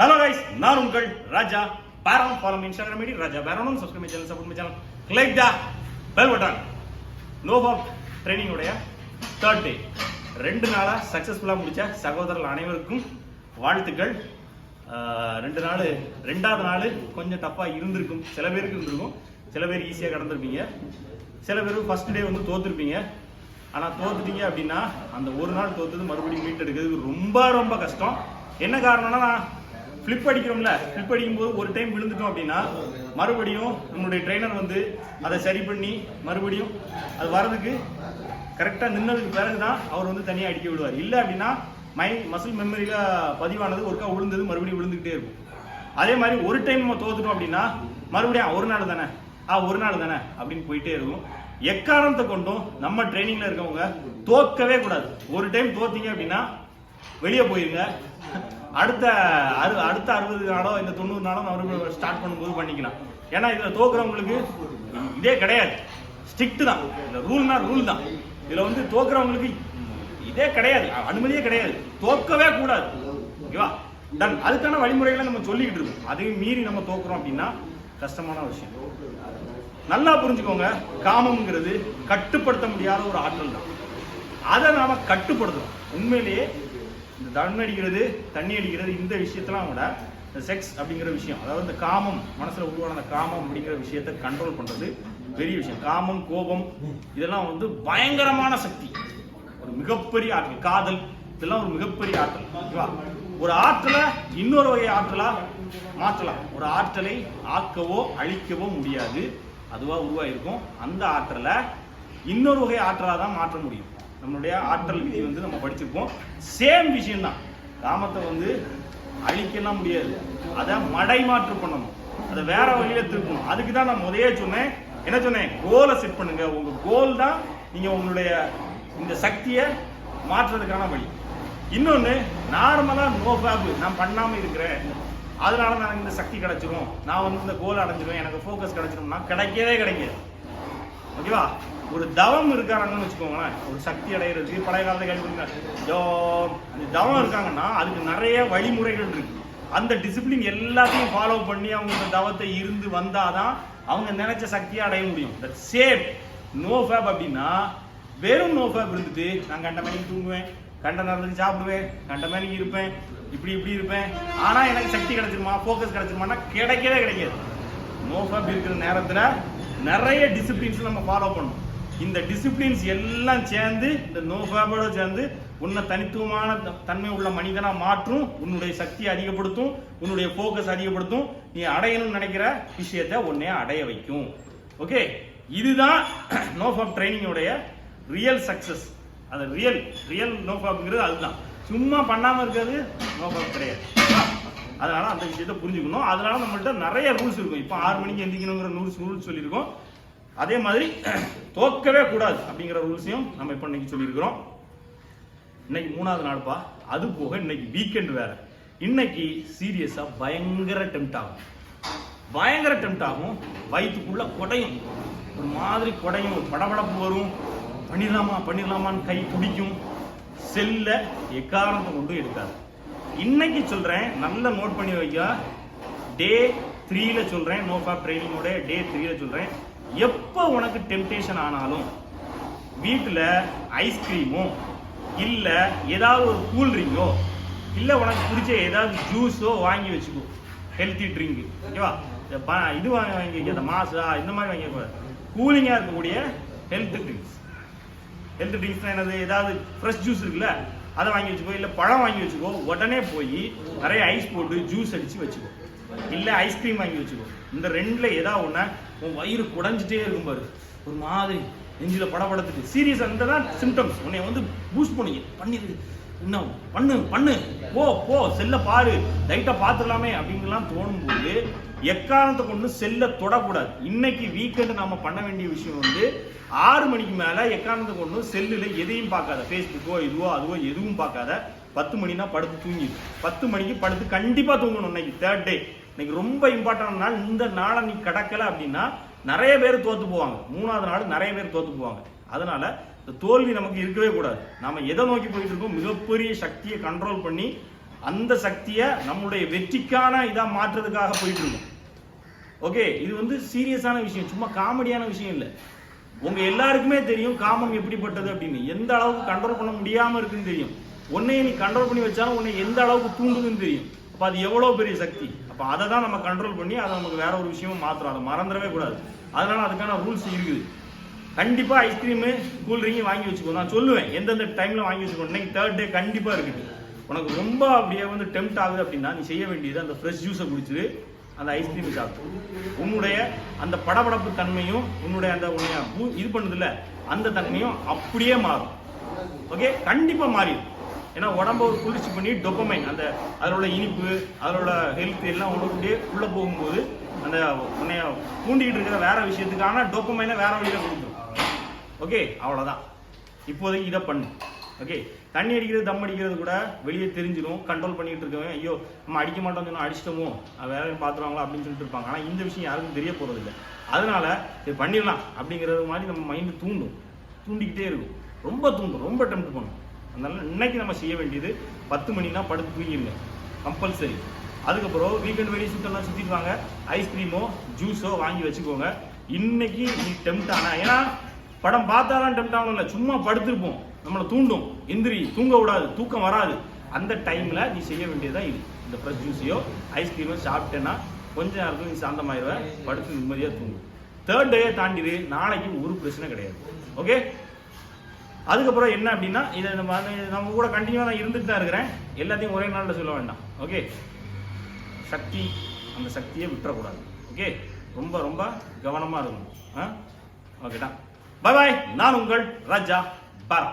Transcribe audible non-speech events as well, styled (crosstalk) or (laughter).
Hello guys நான் உங்கள் ராஜா பேரம் ஃபாலோ இன்ஸ்டாகிராம் ஐடி ராஜா பேரம் subscribe channel support channel click the bell button no fap third day ரெண்டு நாளாக சக்ஸஸ்ஃபுல்லாக முடிச்ச சகோதரர்கள் அனைவருக்கும் வாழ்த்துக்கள். ரெண்டு நாள் ரெண்டாவது நாள் கொஞ்சம் டஃப்பாக இருந்திருக்கும். சில பேருக்கு இருந்திருக்கும். சில பேர் ஈஸியாக கடந்திருப்பீங்க. சில பேர் ஃபர்ஸ்ட் டே வந்து தோத்துருப்பீங்க. ஆனால் தோத்துட்டீங்க அப்படின்னா அந்த ஒரு நாள் தோத்துது மறுபடியும் மீட் எடுக்கிறதுக்கு ரொம்ப ரொம்ப கஷ்டம். என்ன காரணம்னா நான் ஃப்ளிப் அடிக்கிறோம்ல ஃப்ளிப் அடிக்கும்போது ஒரு டைம் விழுந்துட்டோம் அப்படின்னா மறுபடியும் நம்மளுடைய ட்ரைனர் வந்து அதை சரி பண்ணி மறுபடியும் அது வரதுக்கு கரெக்டாக நின்னதுக்கு பிறகு தான் அவர் வந்து தனியாக அடிக்க விடுவார். இல்லை அப்படின்னா மை மசில் மெமரியில் பதிவானது ஒருக்கா விழுந்தது மறுபடியும் விழுந்துக்கிட்டே இருக்கும். அதே மாதிரி ஒரு டைம் நம்ம தோத்துட்டோம் அப்படின்னா மறுபடியும் "ஆ, ஒரு நாள் தானே ஆ ஒரு நாள் தானே அப்படின்னு போயிட்டே இருக்கும். எக்காரணத்தை கொண்டும் நம்ம ட்ரைனிங்ல இருக்கவங்க தோக்கவே கூடாது. ஒரு டைம் தோத்தீங்க அப்படின்னா வெளியே போயிருங்க. அடுத்த அறு அடுத்த அறுபது நாளோ இந்த தொண்ணூறு நாளோ மறுபடியும் ஸ்டார்ட் பண்ணும்போது பண்ணிக்கலாம். ஏன்னா இதில் தோக்குறவங்களுக்கு இதே கிடையாது. ஸ்ட்ரிக்ட் தான். இந்த ரூல்னா ரூல் தான். இதில் வந்து தோக்குறவங்களுக்கு இதே கிடையாது. அனுமதியே கிடையாது. தோக்கவே கூடாது. ஓகேவா? டன் அதுக்கான வழிமுறைகளை நம்ம சொல்லிக்கிட்டு இருக்கோம். அதையும் மீறி நம்ம தோக்குறோம் அப்படின்னா கஷ்டமான விஷயம். நல்லா புரிஞ்சுக்கோங்க. காமம்ங்கிறது கட்டுப்படுத்த முடியாத ஒரு ஆற்றல் தான். அதை நாம கட்டுப்படுத்துறோம் உண்மையிலேயே இந்த தண்ணி அடிக்கிறது தண்ணி அடிக்கிறது இந்த விஷயத்தெல்லாம் விட இந்த செக்ஸ் அப்படிங்கிற விஷயம் அதாவது இந்த காமம் மனசுல உருவான அந்த காமம் அப்படிங்கிற விஷயத்தை கண்ட்ரோல் பண்றது பெரிய விஷயம். காமம் கோபம் இதெல்லாம் வந்து பயங்கரமான சக்தி. ஒரு மிகப்பெரிய ஆற்றல் காதல் இதெல்லாம் ஒரு மிகப்பெரிய ஆற்றல். ஓகேவா ஒரு ஆற்றலை இன்னொரு வகை ஆற்றலா மாற்றலாம். ஒரு ஆற்றலை ஆக்கவோ அழிக்கவோ முடியாது. அதுவா உருவாயிருக்கும். அந்த ஆற்றலை இன்னொரு வகை ஆற்றலாக தான் மாற்ற முடியும். நம்மளுடைய ஆற்றல் விதி வந்து நம்ம படிச்சிருப்போம். சேம் விஷயம் தான் காமத்தை வந்து அழிக்கலாம் முடியாது. அதை மடைமாற்று பண்ணணும். அதை வேற வழியில திருப்பணும். அதுக்கு தான் நான் முதலே சொன்னேன். என்ன சொன்னேன்? கோலை செட் பண்ணுங்க. உங்க கோல் தான் நீங்க உங்களுடைய இந்த சக்தியை மாற்றுறதுக்கான வழி. இன்னொன்னு நார்மலா நோ ஃபேப் நான் பண்ணாம இருக்கிறேன். அதனால நான் இந்த சக்தி கிடைச்சிரும். நான் வந்து இந்த கோல் அடைஞ்சிருவேன். எனக்கு ஃபோக்கஸ் கிடைச்சிரும்னா கிடைக்கவே கிடைக்காது. ஓகேவா ஒரு தவம் இருக்காங்கன்னு வச்சுக்கோங்களேன். ஒரு சக்தி அடைகிறது பழைய காலத்தை கேள்விப்பட்டிருக்கேன் ஜோ அந்த தவம் இருக்காங்கன்னா அதுக்கு நிறைய வழிமுறைகள் இருக்கு. அந்த டிசிப்ளின் எல்லாத்தையும் ஃபாலோ பண்ணி அவங்க இந்த தவத்தை இருந்து வந்தாதான் அவங்க நினைச்ச சக்தியை அடைய முடியும். தட் சேம் நோ ஃபேப் அப்படின்னா வெறும் நோ ஃபேப் இருந்துட்டு நான் கண்ட மணிக்கு தூங்குவேன் கண்ட நேரத்துக்கு சாப்பிடுவேன் கண்ட மணிக்கு இருப்பேன் இப்படி இப்படி இருப்பேன். ஆனால் எனக்கு சக்தி கிடைச்சிருமா ஃபோக்கஸ் கிடைச்சிருமான்னா கிடைக்கவே கிடைக்காது. நோ ஃபேப் இருக்கிற நேரத்தில் நிறைய டிசிப்ளின்ஸ் நம்ம ஃபாலோ பண்ணணும். இந்த டிசிப்ளின்ஸ் எல்லாம் சேர்ந்து இந்த நோ ஃபேபோட சேர்ந்து உன்னை தனித்துவமான த- தன்மை உள்ள மனிதனாக மாற்றும் உன்னுடைய சக்தியை அதிகப்படுத்தும் உன்னுடைய ஃபோக்கஸ் அதிகப்படுத்தும் நீ அடையணும்னு நினைக்கிற விஷயத்தை உன்னைய அடைய வைக்கும். ஓகே இதுதான் நோஃபாப் ட்ரைனிங்கோடைய ரியல் சக்சஸ் அது ரியல் ரியல் நோஃபாப்ங்கிறது அதுதான். சும்மா பண்ணாமல் இருக்கிறது நோஃபாப் கிடையாது. அதனால அந்த விஷயத்தை புரிஞ்சுக்கணும். அதனால நம்மள்ட்ட நிறைய ரூல்ஸ் இருக்கும். இப்போ ஆறு மணிக்கு எந்திக்கணுங்கிற நூறு ரூல்ஸ் சொல்லியிருக்கோம். அதே மாதிரி (clears throat) தோக்கவே கூடாது அப்படிங்கிற ரூல்ஸையும் நம்ம இப்போ இன்னைக்கு சொல்லியிருக்கிறோம். இன்னைக்கு மூணாவது நாள்ப்பா அது போக இன்னைக்கு வீக்கெண்ட் வேற. இன்னைக்கு சீரியஸா பயங்கர டெம்ட் ஆகும். பயங்கர டெம்ட் ஆகும். வயிற்றுக்குள்ள குடையும். ஒரு மாதிரி குடையும். ஒரு படபடப்பு வரும். பண்ணிடலாமா பண்ணிடலாமான்னு கை பிடிக்கும். செல்ல எக்காரணத்தை கொண்டு எடுக்காது. இன்னைக்கு சொல்றேன் நல்லா நோட் பண்ணி வைக்க. டே த்ரீல சொல்றேன். நோ ஃபாப் ட்ரைனிங்கோட டே த்ரீல சொல்றேன். எப்போ உனக்கு டெம்டேஷன் ஆனாலும் வீட்டில் ஐஸ்கிரீமோ இல்லை ஏதாவது ஒரு கூல் ட்ரிங்கோ இல்லை உனக்கு பிடிச்ச ஏதாவது ஜூஸோ வாங்கி வச்சுக்கோ. ஹெல்த்தி ட்ரிங்க் ஓகேவா இந்த ப- இது வாங்கி வாங்கி வைக்க, இந்த மாசா? இந்த மாதிரி வாங்கி கூலிங்காக இருக்கக்கூடிய ஹெல்த் ட்ரிங்க்ஸ் ஹெல்த் ட்ரிங்க்ஸ்னால் என்னது? ஏதாவது ஃப்ரெஷ் ஜூஸ் இருக்குல்ல அதை வாங்கி வச்சுக்கோ. இல்லை பழம் வாங்கி வச்சுக்கோ. உடனே போய் நிறைய ஐஸ் போட்டு ஜூஸ் அடித்து வச்சுக்கோ. இல்லை ஐஸ்கிரீம் வாங்கி வச்சுக்கோ. இந்த ரெண்டில் ஏதாவது ஒன்று உன் வயிறு குடஞ்சிட்டே இருக்கும் பாரு. ஒரு மாதிரி பட படத்துக்கு சீரியஸ் அந்த தான் சிம்டம்ஸ் உன்னை வந்து பூஸ்ட் பண்ணிங்க பண்ணிடுது இன்னும் பண்ணு பண்ணு. போ போ. செல்ல பாரு. லைட்டாக பார்த்துடலாமே அப்படின்லாம் தோணும்போது எக்காரணத்தை கொண்டு செல்ல தொடக்கூடாது. இன்னைக்கு வீக்கெண்டு நாம பண்ண வேண்டிய விஷயம் வந்து ஆறு மணிக்கு மேலே எக்காரணத்தை கொண்டு செல்லில் எதையும் பார்க்காத. ஃபேஸ்புக்கோ இதுவோ அதுவோ எதுவும் பார்க்காத. பத்து மணினா படுத்து தூங்கிடு பத்து மணிக்கு படுத்து கண்டிப்பாக தூங்கணும் இன்னைக்கு. தேர்ட் டே இன்னைக்கு ரொம்ப இம்பார்ட்டன்ட் நாள் இந்த நாளை நீ கடக்கலை அப்படின்னா நிறைய பேர் தோற்று போவாங்க. மூணாவது நாள் நிறைய பேர் தோற்று போவாங்க. அதனால இந்த தோல்வி நமக்கு இருக்கவே கூடாது. நம்ம எதை நோக்கி போயிட்டு இருக்கோம்? மிகப்பெரிய சக்தியை கண்ட்ரோல் பண்ணி அந்த சக்தியை நம்மளுடைய வெற்றிக்கான இதாக மாற்றுறதுக்காக போயிட்டு இருக்கோம். ஓகே இது வந்து சீரியஸான விஷயம். சும்மா காமெடியான விஷயம் இல்லை. உங்க எல்லாருக்குமே தெரியும் காமம் எப்படிப்பட்டது அப்படின்னு. எந்த அளவுக்கு கண்ட்ரோல் பண்ண முடியாம இருக்குன்னு தெரியும். உன்னைய நீ கண்ட்ரோல் பண்ணி வச்சாலும் உன்னை எந்த அளவுக்கு தூண்டுதுன்னு தெரியும். அப்போ அது எவ்வளோ பெரிய சக்தி? அப்போ அதை தான் நம்ம கண்ட்ரோல் பண்ணி அதை நமக்கு வேற ஒரு விஷயமும் மாத்துறோம் அதை மறந்துடவே கூடாது. அதனால அதுக்கான ரூல்ஸ் இருக்குது. கண்டிப்பாக ஐஸ்கிரீமு கூல்ட்ரிங்கு வாங்கி வச்சுக்கோ. நான் சொல்லுவேன் எந்தெந்த டைமில் வாங்கி வச்சுக்கோ இன்னைக்கு தேர்ட் டே கண்டிப்பாக இருக்குது உனக்கு ரொம்ப அப்படியே வந்து டெம்ட் ஆகுது அப்படின்னா நீ செய்ய வேண்டியது அந்த ஃப்ரெஷ் ஜூஸை குடிச்சிட்டு அந்த ஐஸ்கிரீம் சாப்பிட்டு உன்னுடைய அந்த படபடப்பு தன்மையும் உன்னுடைய அந்த உன்னை இது பண்ணதில்ல அந்த தன்மையும் அப்படியே மாறும். ஓகே கண்டிப்பாக மாறிடும். ஏன்னா உடம்ப ஒரு குளிர்ச்சி பண்ணி டொப்பமைன் அந்த அதோட இனிப்பு அதோட ஹெல்த் எல்லாம் உனக்கு உள்ளே போகும்போது அந்த உன்னைய தூண்டிக்கிட்டு இருக்கிற வேற விஷயத்துக்கான டொப்பமைனை வேற வழியில் கொடுத்துரும் ஓகே அவ்வளோதான் இப்போதைக்கு இதை பண்ணு ஓகே தண்ணி அடிக்கிறது தம் அடிக்கிறது கூட வெளியே தெரிஞ்சிடும் கண்ட்ரோல் பண்ணிட்டு இருக்கவன் ஐயோ நம்ம அடிக்க மாட்டோம் சொன்னா அடிச்சிட்டோமோ அது வேற பார்த்துருவாங்களா அப்படின்னு சொல்லிட்டு இருப்பாங்க. ஆனால் இந்த விஷயம் யாருக்கும் தெரிய போகிறது இல்லை. அதனால இது பண்ணிடலாம் அப்படிங்கிறது மாதிரி நம்ம மைண்டு தூண்டும். தூண்டிக்கிட்டே இருக்கும். ரொம்ப தூண்டும். ரொம்ப டெம்ட் பண்ணும். அதனால இன்னைக்கு நம்ம செய்ய வேண்டியது பத்து மணினா படுத்து தூங்கிடுங்க கம்பல்சரி அதுக்கப்புறம் வீக்கெண்ட் வெளியே சுத்தம்லாம் சுற்றிட்டு ஐஸ்கிரீமோ ஜூஸோ வாங்கி வச்சுக்கோங்க. இன்னைக்கு நீ டெம்ட் ஆனா ஏன்னா படம் பார்த்தாலாம் டெம்ட் ஆகணும் இல்லை சும்மா படுத்துருப்போம். நம்மளை தூண்டும். எந்திரி தூங்க விடாது. தூக்கம் வராது. அந்த டைம்ல நீ செய்ய வேண்டியதான் இது. இந்த ஃப்ரெஷ் ஜூஸையோ ஐஸ்கிரீமோ சாப்பிட்டேன்னா கொஞ்ச நேரத்தில் நீ சாந்தமாயிடுவேன் படுத்து நிம்மதியாக தூங்கும் தேர்ட் டேயை தாண்டிடு. நாளைக்கு ஒரு பிரச்சனை கிடையாது. ஓகே அதுக்கப்புறம் என்ன அப்படின்னா இதை நம்ம நம்ம கூட கண்டினியூவாக நான் இருந்துட்டு தான் இருக்கிறேன். எல்லாத்தையும் ஒரே நாளில் சொல்ல வேண்டாம். ஓகே சக்தி அந்த சக்தியை விட்டுறக்கூடாது. ஓகே ரொம்ப ரொம்ப கவனமாக இருக்கணும். ஆ? ஓகேடா பாய் பாய் நான் உங்கள் ராஜா பாரா